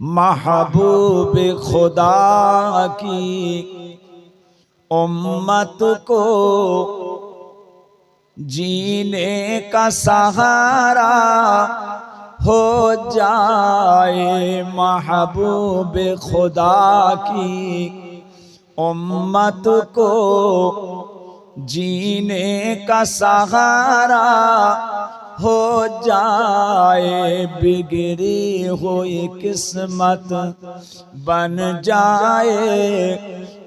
محبوب خدا کی امت کو جینے کا سہارا ہو جائے محبوب خدا کی امت کو جینے کا سہارا ہو جائے بگری ہوئی قسمت بن جائے۔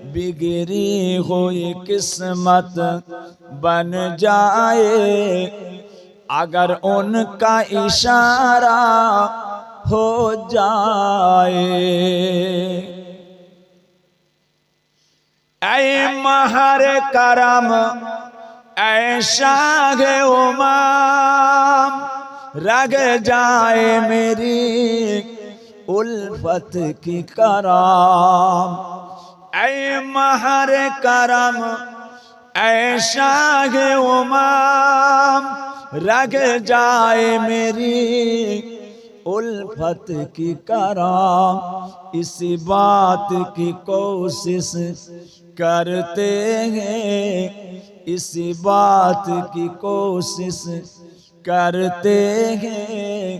بگری ہوئی قسمت بن جائے۔ اگر ان کا اشارہ ہو جائے۔ اے مہر کرم اے شاگ امام، رگ جائے میری الفت کی کرام۔ اے مہر کرم اے شاگ امام، رگ جائے میری الفت کی کرام۔ اس بات کی کوشش کرتے ہیں اس بات کی کوشش کرتے ہیں۔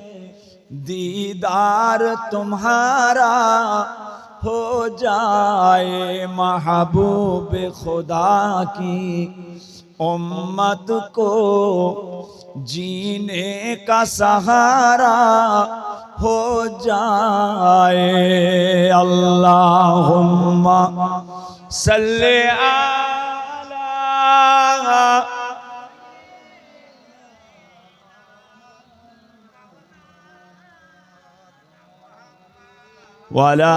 دیدار تمہارا ہو جائے محبوب خدا کی امت کو۔ جینے کا سہارا ہو جائے۔ اللہم صلی اللہ ولا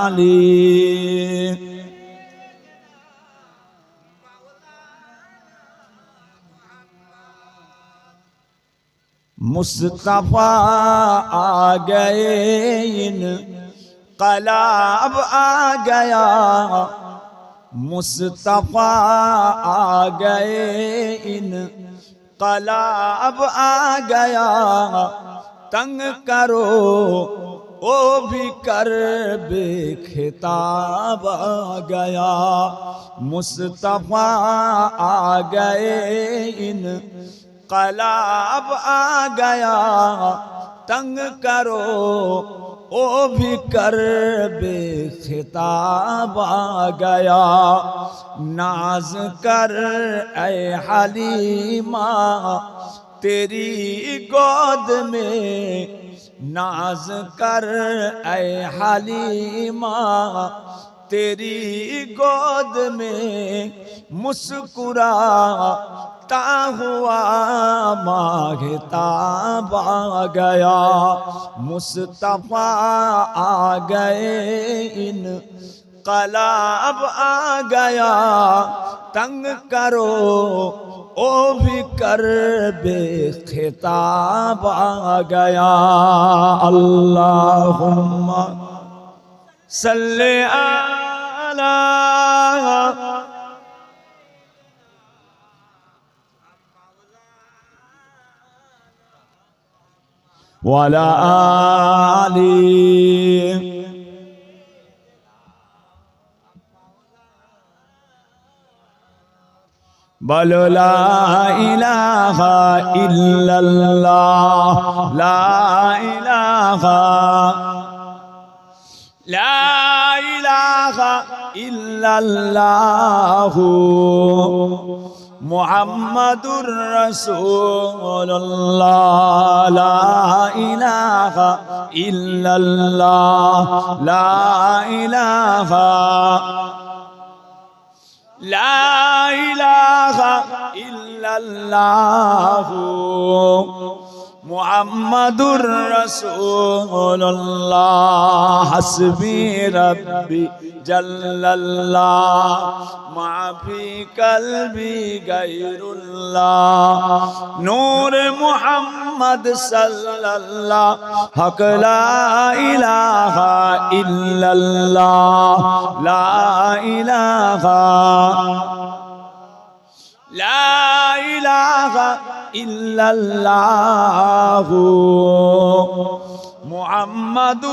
علي. مصطفى آ قلاب انقلاب مصطفیٰ آ گئے ان قلاب آ گیا تنگ کرو او بھی کر بے خطاب آ گیا مصطفیٰ آ گئے ان قلاب آ گیا تنگ کرو او بھی کر بے خطاب آ گیا۔ ناز کر اے حلیمہ، تیری گود میں ناز کر اے حلیمہ، تیری گود میں مسکرا مانگتا ہوا مانگتا آ گیا۔ مصطفیٰ آ گئے، ان قلاب آ گیا۔ تنگ کرو، او بھی کر بے خطاب آ گیا۔ اللہم صلی اللہ ولا آلي. بل لا إله إلا الله. لا إله. لا إله إلا الله. محمد رسول الله لا إله إلا الله لا إله لا إله إلا الله. মুহাম্মাদুর রাসূলুল্লাহ, হাসবি রাব্বি জাল্লাল্লাহ মা ফি কলবি গায়রুল্লাহ, নূর মুহাম্মদ সাল্লাল্লাহ, হক লা ইলাহা ইল্লাল্লাহ, লা ইলাহা إلا الله. محمد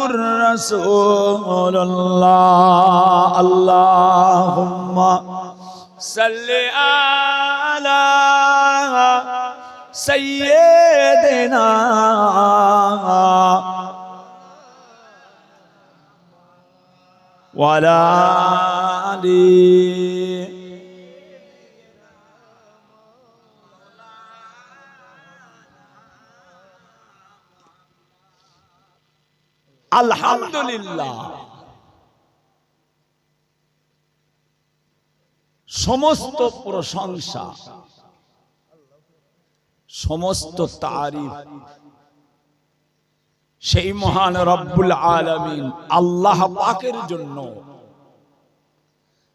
رسول الله. اللهم صل على سيدنا وعلى آله আলহামদুলিল্লাহ। সমস্ত প্রশংসা, সমস্ত তারিফ সেই মহান রব্বুল আলামিন আল্লাহ পাকের জন্য,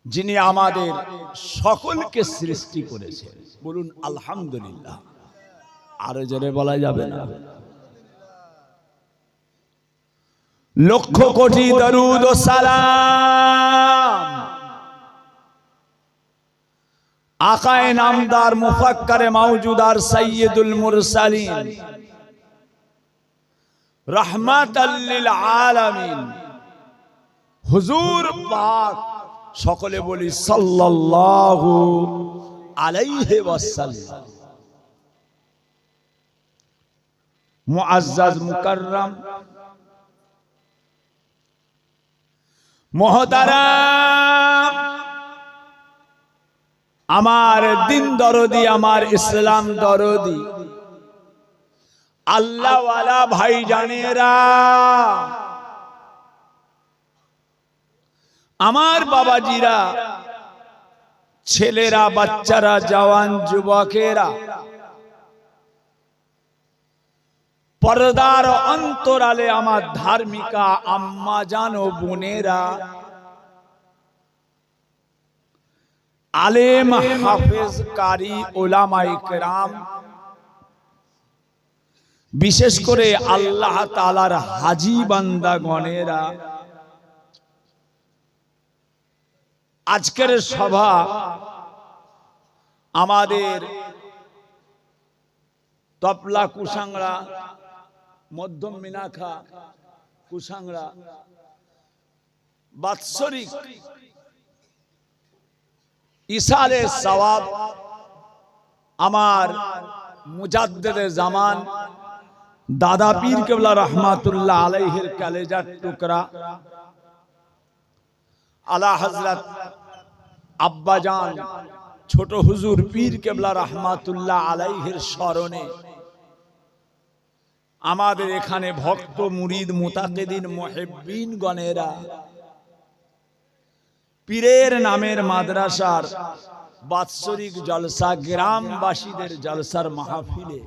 যিনি আমাদের সকলকে সৃষ্টি করেছেন। বলুন, আলহামদুলিল্লাহ। আরও জোরে বলা যাবে না? লক্ষ কোটি দরুদ ও সালাম। আকায় নামদার মুফাক্কারে মাউজুদার সৈয়দুল মুরসালিন। রহমাতাল্লিল আলামিন। হুজুর পাক সকলে বলি সাল্লাল্লাহু আলাইহি ওয়াসাল্লাম। মুআজ্জাজ মুকাররম মহতারাম আমার দিন দরদি, আমার ইসলাম দরদি। আল্লাহওয়ালা ভাই জানেরা আমার বাবাজিরা, ছেলেরা, বাচ্চারা, জওয়ান, যুবকেরা পর্দার অন্তরালে আমার ধার্মিকা আম্মা জানো বোনেরা। আলেম, হাফেজ, কারি ওলামাই কেরাম বিশেষ করে আল্লাহ তালার হাজি বান্দা গণেরা আজকের সভা আমাদের তপলা কুসাংড়া মধ্যম মিনাখা, কুসাংড়া। বাৎসরিক ইসারে সওয়াব আমার মুজাদ্দেদে জামান, দাদা পীর কেবলা রহমাতুল্লাহ আলাইহির কালেজার টুকরা, আলা হজরত আব্বাজান, ছোট হুজুর পীর কেবলা রহমাতুল্লাহ আলাইহির স্মরণে আমাদের এখানে ভক্ত, মুরিদ, মুতাকিদিন, মুহিব্বিন গণেরা। পীরের নামের মাদ্রাসার বাৎসরিক জলসা গ্রামবাসীদের জলসার মাহফিলে।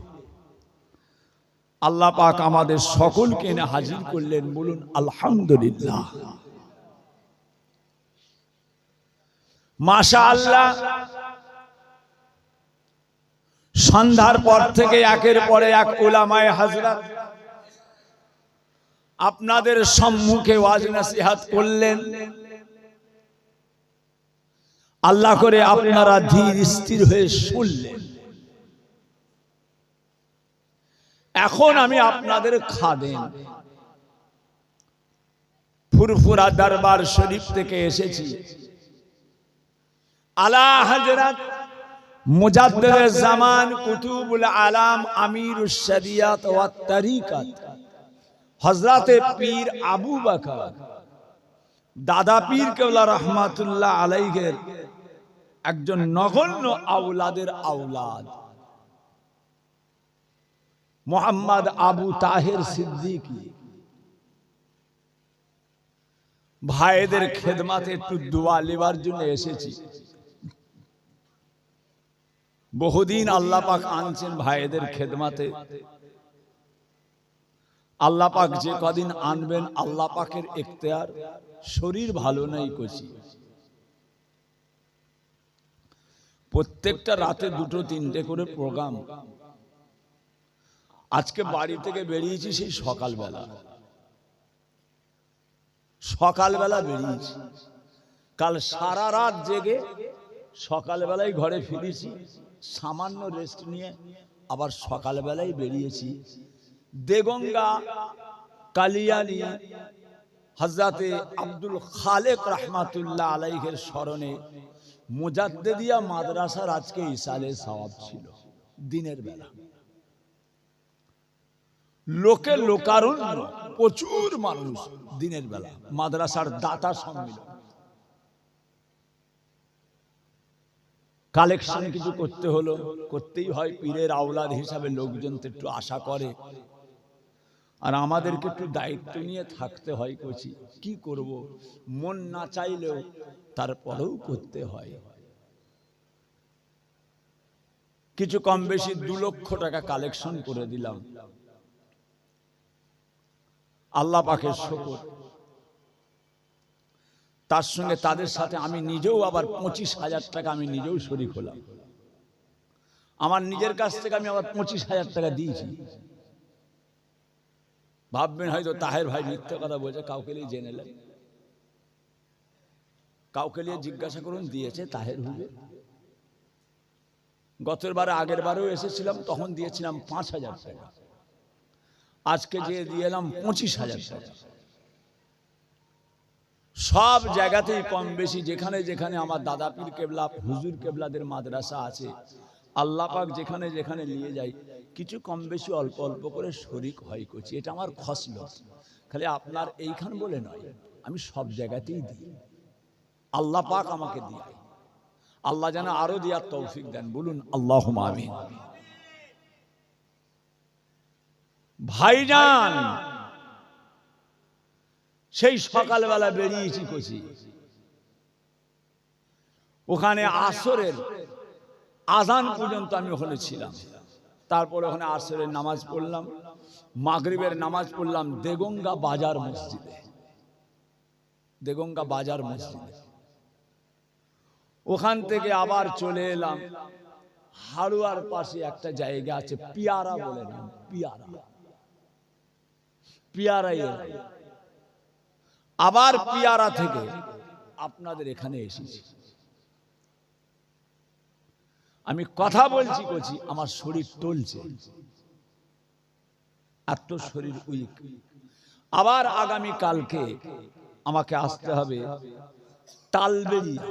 আল্লাহ পাক আমাদের সকলকে এনে হাজির করলেন, বলুন, আলহামদুলিল্লাহ। মাশা আল্লাহ সন্ধ্যার পর থেকে একের পরে এক ওলামায় হাজরা আপনাদের সম্মুখে ওয়াজ নাসিহাত করলেন। আল্লাহ করে আপনারা ধীর স্থির হয়ে শুনলেন। এখন আমি আপনাদের খাদেন ফুরফুরা দরবার শরীফ থেকে এসেছি। আলা হজরত মুজাদ্দিদ জামান কুতুবুল আলাম আমিরুশ শরিয়াত ওয়া তরিকাত। হযরতে পীর আবু বকর। দাদা পীর কেবলা রহমাতুল্লাহ আলাইহের একজন নগণ্য আউলাদের আউলাদ মোহাম্মদ আবু তাহের সিদ্দিকী। ভাইদের খেদমাতে একটু দোয়া লেবার জন্য এসেছি। বহুদিন আল্লাহ পাক আনছেন ভাইদের খেদমাতে। আল্লাহ পাক যে কদিন আনবেন আল্লাহ পাকের এখতিয়ার শরীর ভালো নাই কচি। প্রত্যেকটা রাতে দুটো তিনটে করে প্রোগ্রাম। আজকে বাড়ি থেকে বেরিয়েছি সেই সকালবেলা। সকালবেলা। বেরিয়েছি। কাল সারা রাত জেগে সকালবেলায় ঘরে ফিরেছি। সামান্য রেস্ট নিয়ে আবার সকালবেলায় বেরিয়েছি। দেগঙ্গা কালিয়ানি হজরতে আব্দুল খালেক রহমাতুল্লাহ আলাইহের স্মরণে মুজাদ্দেদিয়া মাদ্রাসার আজকে ইসালে সওয়াব ছিল। দিনের বেলা। লোকে লোকারণ্য। প্রচুর মানুষ। দিনের বেলা। মাদ্রাসার দাতা সম্মিলন। কালেকশন কিছু করতে হলো, করতেই হয়, পীরের আওলাদ হিসাবে লোকজন তো একটু আশা করে। আর আমাদেরকে একটু দায়িত্ব নিয়ে থাকতে হয় কচি, কি করব? মন না চাইলেও তারপরেও করতে হয়। কিছু কম বেশি দু লক্ষ টাকা কালেকশন করে দিলাম। আল্লাহ পাখের শকর। তার সঙ্গে তাদের সাথে আমি নিজেও আবার পঁচিশ হাজার টাকা আমি নিজেও শরিক হলাম। আমার নিজের কাছ থেকে আমি আবার পঁচিশ হাজার টাকা দিয়েছি। ভাববেন হয়তো তাহের ভাই মিথ্যে কথা বলছে কাউকে নিয়ে জেনে নেন। কাউকে নিয়ে জিজ্ঞাসা করুন দিয়েছে তাহের হুবে গতের বারে আগের বারেও এসেছিলাম তখন দিয়েছিলাম পাঁচ হাজার টাকা। আজকে যে দিয়ে এলাম পঁচিশ হাজার টাকা। সব জায়গাতেই কম বেশি, যেখানে যেখানে আমার দাদা পীর কেবলা, হুজুর কেবলাদের মাদ্রাসা আছে, আল্লাহ পাক যেখানে যেখানে নিয়ে যাই কিছু কম বেশি অল্প অল্প করে শরিক হয় করছি, এটা আমার খসলত। খালি আপনার এইখান বলে নয়, আমি সব জায়গাতেই দিই। আল্লাহ পাক আমাকে দিয়ে আল্লাহ যেন আরও দেওয়ার তৌফিক দেন, বলুন আল্লাহ আমিন। ভাইজান সেই সকালবেলা বেরিয়েছি কচি। ওখানে আসরের আজান পর্যন্ত আমি ওখানে ছিলাম। তারপরে ওখানে আসরের নামাজ পড়লাম, মাগরিবের নামাজ পড়লাম দেগঙ্গা বাজার মসজিদে। দেগঙ্গা বাজার মসজিদে। ওখান থেকে আবার চলে এলাম। হাড়ুয়ার পাশে একটা জায়গা আছে, পিয়ারা বলে নাম, পিয়ারা। পিয়ারা আবার পিয়ারা থেকে আপনাদের এখানে এসেছি। আমি কথা বলছি করছি আমার শরীর টলছে। এত শরীর উইক। আবার আগামী কালকে আমাকে আসতে হবে তালবেরিয়া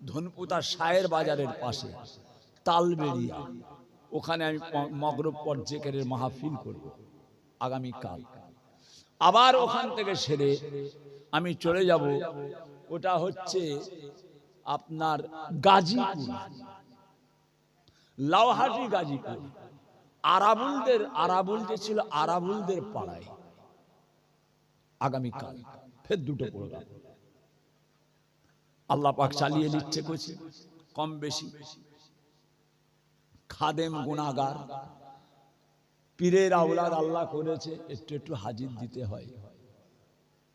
ধনপুতা সায়ের বাজারের পাশে তালবেরিয়া ওখানে আমি মগরব পর্যেকের মাহফিল করব আগামী কাল। আবার ওখান থেকে সেরে আমি চলে যাব। ওটা হচ্ছে আপনার গাজীপুর। লাউহাটি গাজীপুর। আরাবুলদের, আরাবুল যে ছিল আরাবুলদের পাড়ায় আগামীকাল ফের দুটো প্রোগ্রাম। আল্লাহ পাক চালিয়ে নিচ্ছে করছি কম বেশি। খাদেম গুণাগার পীরের আওলাদ আল্লাহ করেছে, একটু একটু হাজির দিতে হয়।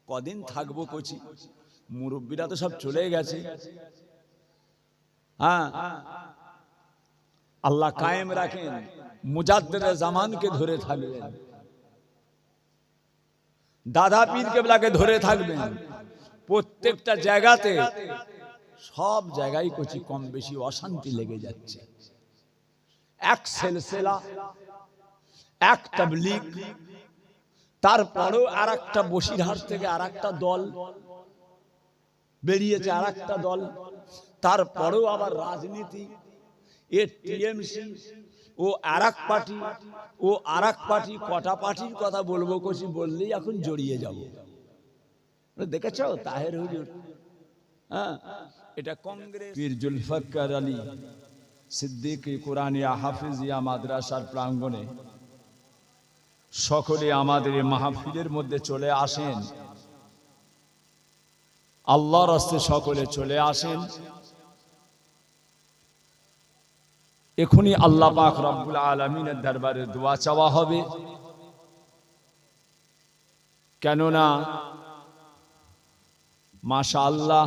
কদিন থাকব কচি? মুরব্বীরা তো সব চলে গেছে। হ্যাঁ আল্লাহ কায়েম রাখেন মুজাদ্দের জামানকে ধরে থাকবেন। দাদা পীর কেবলাকে ধরে থাকবেন। প্রত্যেকটা জায়গাতে, সব জায়গায় কচি কম বেশি অশান্তি লেগে যাচ্ছে। এক সেলসেলা এক তাবলিগ তারপরেও আর একটা বসিরহাট থেকে আর একটা দল বেরিয়েছে আর একটা দল। তারপরেও আবার রাজনীতি, এ টিএমসি ও আর পার্টি, ও আর পার্টি, কটা পার্টির কথা বলব কছি বললেই এখন জড়িয়ে যাব। দেখেছ? তাহের হুজুর। হ্যাঁ? এটা কংগ্রেস। পীর জুলফাক্কার আলী সিদ্দিক কোরআনিয়া হাফিজিয়া মাদ্রাসার প্রাঙ্গণে সকলে আমাদের মাহফিলের মধ্যে চলে আসেন। আল্লাহর রাস্তে সকলে চলে আসেন। এখনই আল্লাহ পাক রব্বুল আলমিনের দরবারে দোয়া চাওয়া হবে। কেননা মাশা আল্লাহ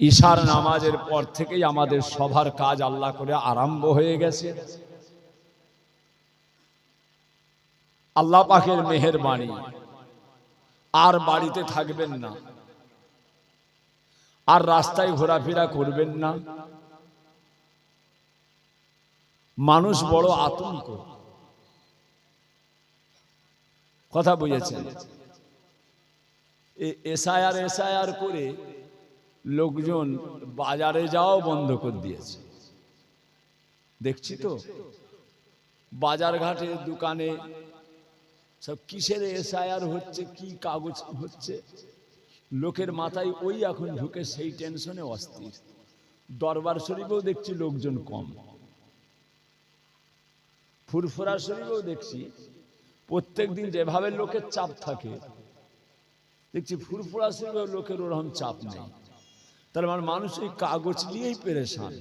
ঈশার নামাজের পর থেকেই আমাদের সবার কাজ আল্লাহ করে আরম্ভ হয়ে গেছে। আল্লাহ পাকের মেহেরবাণী আর বাড়িতে থাকবেন না। আর রাস্তায় ঘোরাফেরা করবেন না। মানুষ বড় আতঙ্ক। কথা বুঝেছেন? এসআইআর এসআইআর করে লোকজন বাজারে যাওয়াও বন্ধ করে দিয়েছে। দেখছি তো? বাজার ঘাটে দোকানে সব কিসের এসআইআর হচ্ছে, কি কাগজ হচ্ছে? লোকের মাথায় ওই এখন ঢুকে সেই টেনশনে অস্থির। দরবার শরীফেও দেখছি লোকজন কম। ফুরফুরা শরীফেও দেখছি প্রত্যেক দিন যেভাবে লোকের চাপ থাকে, দেখছি ফুরফুরা শরীফেও লোকের ওরকম চাপ নেই। তার মানে মানুষ এই কাগজ নিয়েই পেরেশান।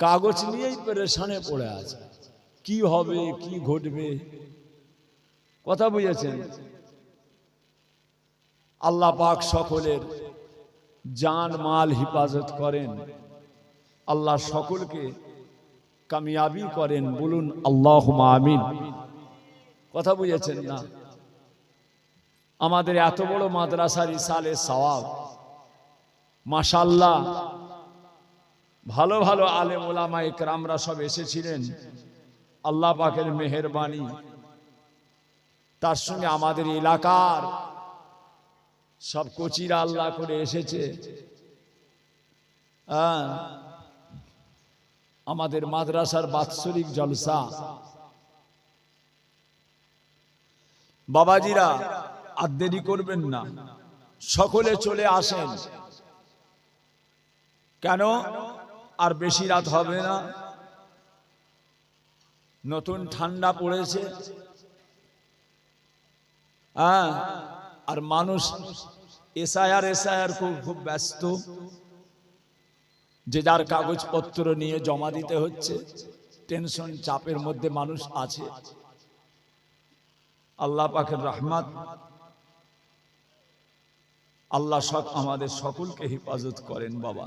কাগজ নিয়েই পেরেশানে পড়ে আছে। কি হবে, কি ঘটবে? কথা বুঝেছেন? আল্লাহ পাক সকলের জান, মাল হিফাজত করেন। আল্লাহ সকলকে কামিয়াবি করেন, বলুন আল্লাহ আমিন। কথা বুঝেছেন না? আমাদের এত বড় মাদ্রাসার ইসালে সওয়াব। মাশাল্লাহ ভালো ভালো আলেম ওলামা একরামরা সব এসেছিলেন। আল্লাহ পাকের মেহেরবানি। তার সঙ্গে আমাদের এলাকার সব কচিরা আল্লাহ করে এসেছে। হ্যাঁ। আমাদের মাদ্রাসার বাৎসরিক জলসা। বাবাজিরা আর দেরি করবেন না। সকলে চলে আসেন। কেন? আর বেশি রাত হবে না। নতুন ঠান্ডা পড়েছে। হ্যাঁ আর মানুষ এসআইআর এসআইআর খুব খুব ব্যস্ত। যে যার কাগজপত্র নিয়ে জমা দিতে হচ্ছে, টেনশন চাপের মধ্যে মানুষ আছে। আল্লাহ পাখের রহমত, আল্লাহ সব আমাদের সকলকে হেফাজত করেন বাবা।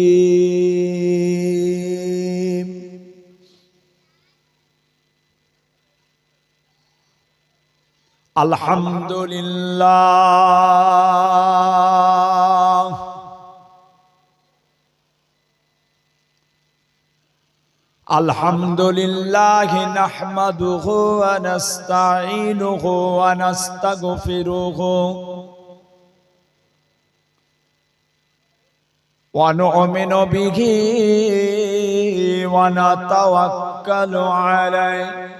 الحمد لله الحمد لله نحمده ونستعينه ونستغفره ونؤمن به ونتوكل عليه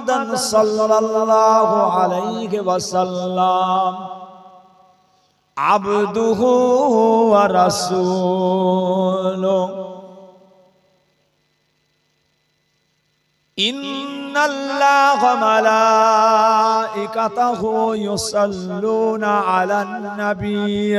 محمدا صلى الله عليه وسلم عبده ورسوله إن الله ملائكته يصلون على النبي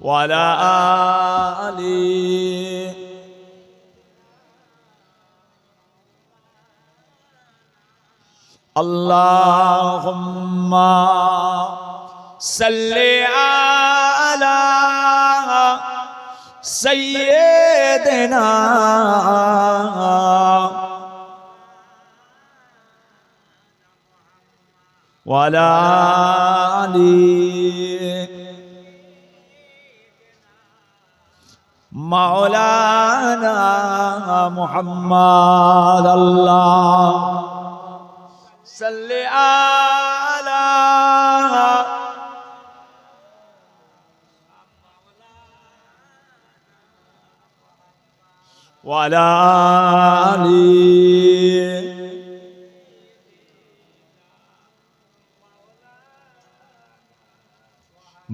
وعلى آله اللهم صل على سيدنا وعلى آله مولانا محمد الله. صل على وعلى آله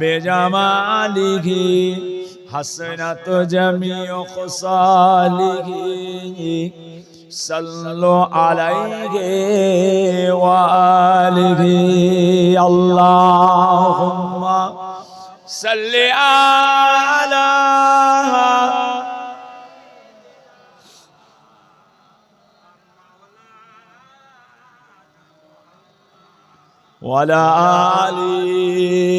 بجماله حسنت جميع خصاله. صلوا عليه وآله. اللهم صل على وعلى آله